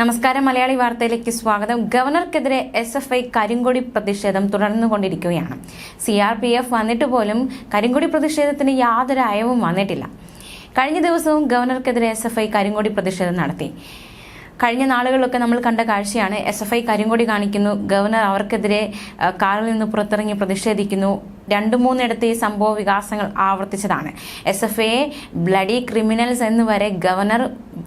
നമസ്കാരം. മലയാളി വാർത്തയിലേക്ക് സ്വാഗതം. ഗവർണർക്കെതിരെ എസ് എഫ് ഐ കരിങ്കൊടി പ്രതിഷേധം തുടർന്നുകൊണ്ടിരിക്കുകയാണ്. സി ആർ പി എഫ് വന്നിട്ട് പോലും കരിങ്കൊടി പ്രതിഷേധത്തിന് യാതൊരു അയവും വന്നിട്ടില്ല. കഴിഞ്ഞ ദിവസവും ഗവർണർക്കെതിരെ എസ് എഫ് ഐ കരിങ്കൊടി പ്രതിഷേധം നടത്തി. കഴിഞ്ഞ നാളുകളിലൊക്കെ നമ്മൾ കണ്ട കാഴ്ചയാണ് എസ് എഫ് ഐ കരിങ്കൊടി കാണിക്കുന്നു. ഗവർണർ അവർക്കെതിരെ കാറിൽ നിന്ന് പുറത്തിറങ്ങി പ്രതിഷേധിക്കുന്നു. രണ്ടു മൂന്നിടത്ത് ഈ സംഭവ വികാസങ്ങൾ ആവർത്തിച്ചതാണ്. എസ് എഫ് ഐയെ ബ്ലഡി ക്രിമിനൽസ് എന്ന് വരെ ഗവർണർ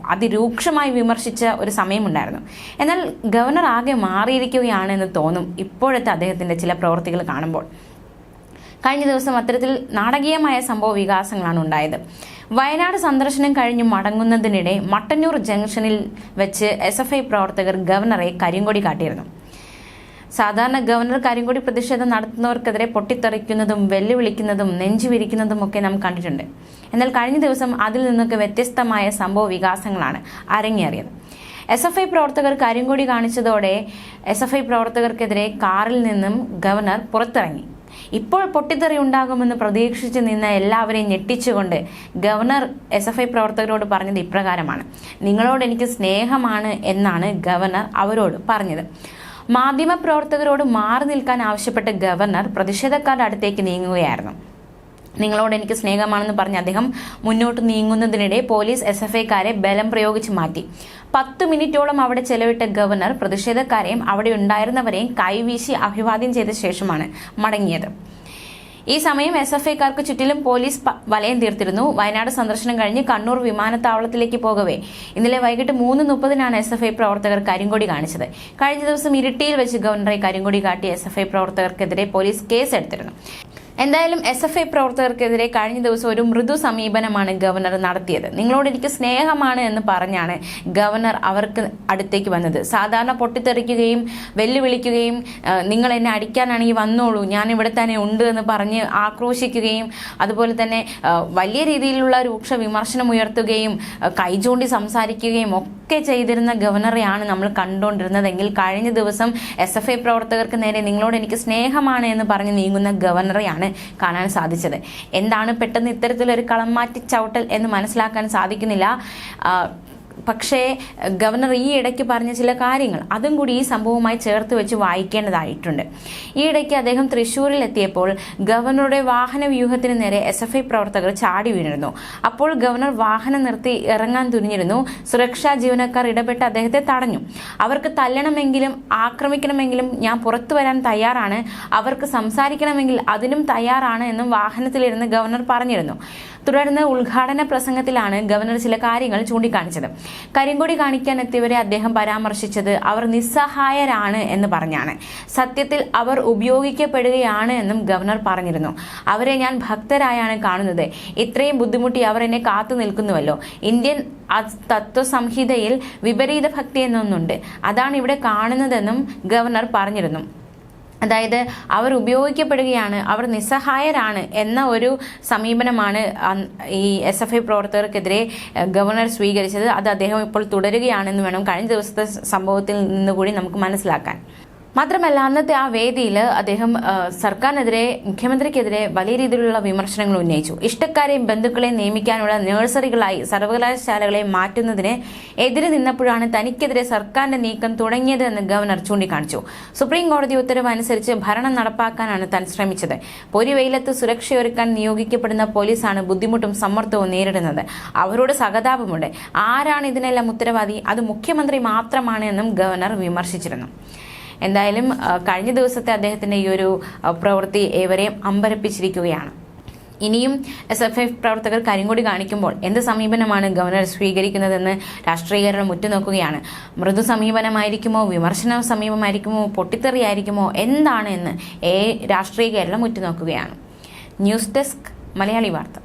അതിരൂക്ഷമായി വിമർശിച്ച ഒരു സമയമുണ്ടായിരുന്നു. എന്നാൽ ഗവർണർ ആകെ മാറിയിരിക്കുകയാണെന്ന് തോന്നും ഇപ്പോഴത്തെ അദ്ദേഹത്തിന്റെ ചില പ്രവൃത്തികൾ കാണുമ്പോൾ. കഴിഞ്ഞ ദിവസം അത്തരത്തിൽ നാടകീയമായ സംഭവ വികാസങ്ങളാണ് ഉണ്ടായത്. വയനാട് സന്ദർശനം കഴിഞ്ഞ് മടങ്ങുന്നതിനിടെ മട്ടന്നൂർ ജംഗ്ഷനിൽ വെച്ച് എസ് എഫ് ഐ പ്രവർത്തകർ ഗവർണറെ കരിങ്കൊടി കാട്ടിയിരുന്നു. സാധാരണ ഗവർണർ കരിങ്കൊടി പ്രതിഷേധം നടത്തുന്നവർക്കെതിരെ പൊട്ടിത്തെറിക്കുന്നതും വെല്ലുവിളിക്കുന്നതും നെഞ്ചുവിരിക്കുന്നതും ഒക്കെ നാം കണ്ടിട്ടുണ്ട്. എന്നാൽ കഴിഞ്ഞ ദിവസം അതിൽ നിന്നൊക്കെ വ്യത്യസ്തമായ സംഭവ വികാസങ്ങളാണ് അരങ്ങേറിയത്. എസ് എഫ് ഐ പ്രവർത്തകർ കരിങ്കൊടി കാണിച്ചതോടെ എസ് എഫ് ഐ പ്രവർത്തകർക്കെതിരെ കാറിൽ നിന്നും ഗവർണർ പുറത്തിറങ്ങി. ഇപ്പോൾ പൊട്ടിത്തെറി ഉണ്ടാകുമെന്ന് പ്രതീക്ഷിച്ച് നിന്ന എല്ലാവരെയും ഞെട്ടിച്ചുകൊണ്ട് ഗവർണർ എസ് എഫ് ഐ പ്രവർത്തകരോട് പറഞ്ഞത് ഇപ്രകാരമാണ്. നിങ്ങളോട് എനിക്ക് സ്നേഹമാണ് എന്നാണ് ഗവർണർ അവരോട് പറഞ്ഞത്. മാധ്യമപ്രവർത്തകരോട് മാറി നിൽക്കാൻ ആവശ്യപ്പെട്ട് ഗവർണർ പ്രതിഷേധക്കാരുടെ അടുത്തേക്ക് നീങ്ങുകയായിരുന്നു. നിങ്ങളോട് എനിക്ക് സ്നേഹമാണെന്ന് പറഞ്ഞ് അദ്ദേഹം മുന്നോട്ട് നീങ്ങുന്നതിനിടെ പോലീസ് എസ് എഫ് ഐക്കാരെ ബലം പ്രയോഗിച്ച് മാറ്റി. പത്ത് മിനിറ്റോളം അവിടെ ചെലവിട്ട ഗവർണർ പ്രതിഷേധക്കാരെയും അവിടെ ഉണ്ടായിരുന്നവരെയും കൈവീശി അഭിവാദ്യം ചെയ്ത ശേഷമാണ് മടങ്ങിയത്. ഈ സമയം എസ് എഫ് ഐക്കാർക്ക് ചുറ്റിലും പോലീസ് വലയം തീർത്തിരുന്നു. വയനാട് സന്ദർശനം കഴിഞ്ഞ് കണ്ണൂർ വിമാനത്താവളത്തിലേക്ക് പോകവേ. ഇന്നലെ വൈകിട്ട് മൂന്ന് മുപ്പതിനാണ് എസ് എഫ് ഐ പ്രവർത്തകർ കരിങ്കൊടി കാണിച്ചത്. കഴിഞ്ഞ ദിവസം ഇരിട്ടിയിൽ വെച്ച് ഗവർണറെ കരിങ്കൊടി കാട്ടി എസ് എഫ് ഐ പ്രവർത്തകർക്കെതിരെ പോലീസ് കേസെടുത്തിരുന്നു. എന്തായാലും എസ് എഫ് ഐ പ്രവർത്തകർക്കെതിരെ കഴിഞ്ഞ ദിവസം ഒരു മൃദു സമീപനമാണ് ഗവർണർ നടത്തിയത്. നിങ്ങളോട് എനിക്ക് സ്നേഹമാണ് എന്ന് പറഞ്ഞാണ് ഗവർണർ അവർക്ക് അടുത്തേക്ക് വന്നത്. സാധാരണ പൊട്ടിത്തെറിക്കുകയും വെല്ലുവിളിക്കുകയും നിങ്ങൾ എന്നെ അടിക്കാനാണെങ്കിൽ വന്നോളൂ ഞാൻ ഇവിടെ തന്നെ ഉണ്ട് എന്ന് പറഞ്ഞ് ആക്രോശിക്കുകയും അതുപോലെ തന്നെ വലിയ രീതിയിലുള്ള രൂക്ഷ വിമർശനം ഉയർത്തുകയും കൈചൂണ്ടി സംസാരിക്കുകയും ഒക്കെ ചെയ്തിരുന്ന ഗവർണറെയാണ് നമ്മൾ കണ്ടുകൊണ്ടിരുന്നതെങ്കിൽ കഴിഞ്ഞ ദിവസം എസ് എഫ് ഐ പ്രവർത്തകർക്ക് നേരെ നിങ്ങളോട് എനിക്ക് സ്നേഹമാണ് എന്ന് പറഞ്ഞ് നീങ്ങുന്ന ഗവർണറെയാണ് കാണാൻ സാധിച്ചത്. എന്താണ് പെട്ടെന്ന് ഇത്തരത്തിലൊരു കളം മാറ്റി ചവിട്ടൽ എന്ന് മനസ്സിലാക്കാൻ സാധിക്കുന്നില്ല? പക്ഷേ ഗവർണർ ഈ ഇടയ്ക്ക് പറഞ്ഞ ചില കാര്യങ്ങൾ അതും കൂടി ഈ സംഭവവുമായി ചേർത്ത് വെച്ച് വായിക്കേണ്ടതായിട്ടുണ്ട്. ഈ ഇടയ്ക്ക് അദ്ദേഹം തൃശൂരിൽ എത്തിയപ്പോൾ ഗവർണറുടെ വാഹന വ്യൂഹത്തിന് നേരെ എസ് എഫ് ഐ പ്രവർത്തകർ ചാടി വീണിരുന്നു. അപ്പോൾ ഗവർണർ വാഹനം നിർത്തി ഇറങ്ങാൻ തുനിഞ്ഞിരുന്നു. സുരക്ഷാ ജീവനക്കാർ ഇടപെട്ട് അദ്ദേഹത്തെ തടഞ്ഞു. അവർക്ക് തല്ലണമെങ്കിലും ആക്രമിക്കണമെങ്കിലും ഞാൻ പുറത്തു വരാൻ തയ്യാറാണ്. അവർക്ക് സംസാരിക്കണമെങ്കിൽ അതിനും തയ്യാറാണ് എന്നും വാഹനത്തിലിരുന്ന് ഗവർണർ പറഞ്ഞിരുന്നു. തുടർന്ന് ഉദ്ഘാടന പ്രസംഗത്തിലാണ് ഗവർണർ ചില കാര്യങ്ങൾ ചൂണ്ടിക്കാണിച്ചത്. കരിങ്കൊടി കാണിക്കാൻ എത്തിയവരെ അദ്ദേഹം പരാമർശിച്ചത് അവർ നിസ്സഹായരാണ് എന്ന് പറഞ്ഞാണ്. സത്യത്തിൽ അവർ ഉപയോഗിക്കപ്പെടുകയാണ് എന്നും ഗവർണർ പറഞ്ഞിരുന്നു. അവരെ ഞാൻ ഭക്തരായാണ് കാണുന്നത്. ഇത്രയും ബുദ്ധിമുട്ടി അവർ എന്നെ കാത്തു നിൽക്കുന്നുവല്ലോ. ഇന്ത്യൻ തത്വസംഹിതയിൽ വിപരീത ഭക്തി എന്നൊന്നുണ്ട്. അതാണ് ഇവിടെ കാണുന്നതെന്നും ഗവർണർ പറഞ്ഞിരുന്നു. അതായത് അവർ ഉപയോഗിക്കപ്പെടുകയാണ് അവർ നിസ്സഹായരാണ് എന്ന ഒരു സമീപനമാണ് ഈ എസ് എഫ് ഐ പ്രവർത്തകർക്കെതിരെ ഗവർണർ സ്വീകരിച്ചത്. അത് അദ്ദേഹം ഇപ്പോൾ തുടരുകയാണെന്ന് വേണം കഴിഞ്ഞ ദിവസത്തെ സംഭവത്തിൽ നിന്നുകൂടി നമുക്ക് മനസ്സിലാക്കാൻ. മാത്രമല്ല അന്നത്തെ ആ വേദിയിൽ അദ്ദേഹം സർക്കാരിനെതിരെ മുഖ്യമന്ത്രിക്കെതിരെ വലിയ രീതിയിലുള്ള വിമർശനങ്ങൾ ഉന്നയിച്ചു. ഇഷ്ടക്കാരെയും ബന്ധുക്കളെയും നിയമിക്കാനുള്ള നഴ്സറികളായി സർവകലാശാലകളെ മാറ്റുന്നതിന് എതിരെ നിന്നപ്പോഴാണ് തനിക്കെതിരെ സർക്കാരിന്റെ നീക്കം തുടങ്ങിയത് എന്ന് ഗവർണർ ചൂണ്ടിക്കാണിച്ചു. സുപ്രീം കോടതി ഉത്തരവ് അനുസരിച്ച് ഭരണം നടപ്പാക്കാനാണ് താൻ ശ്രമിച്ചത്. പൊരിവെയിലത്ത് സുരക്ഷയൊരുക്കാൻ നിയോഗിക്കപ്പെടുന്ന പോലീസാണ് ബുദ്ധിമുട്ടും സമ്മർദ്ദവും നേരിടുന്നത്. അവരോട് സഹതാപമുണ്ട്. ആരാണ് ഇതിനെല്ലാം ഉത്തരവാദി? അത് മുഖ്യമന്ത്രി മാത്രമാണ് എന്നും ഗവർണർ വിമർശിച്ചിരുന്നു. എന്തായാലും കഴിഞ്ഞ ദിവസത്തെ അദ്ദേഹത്തിന്റെ ഈ ഒരു പ്രവൃത്തി ഏവരെയും അമ്പരപ്പിച്ചിരിക്കുകയാണ്. ഇനിയും എസ് എഫ് ഐ പ്രവർത്തകർ കരിങ്കൊടി കാണിക്കുമ്പോൾ എന്ത് സമീപനമാണ് ഗവർണർ സ്വീകരിക്കുന്നതെന്ന് രാഷ്ട്രീയകരണം ഉറ്റുനോക്കുകയാണ് മൃദു സമീപനമായിരിക്കുമോ? വിമർശന സമീപമായിരിക്കുമോ? പൊട്ടിത്തെറിയായിരിക്കുമോ? എന്താണ് എന്ന് ഏ രാഷ്ട്രീയ കേരളം ഉറ്റുനോക്കുകയാണ് ന്യൂസ് ഡെസ്ക് മലയാളി വാർത്ത.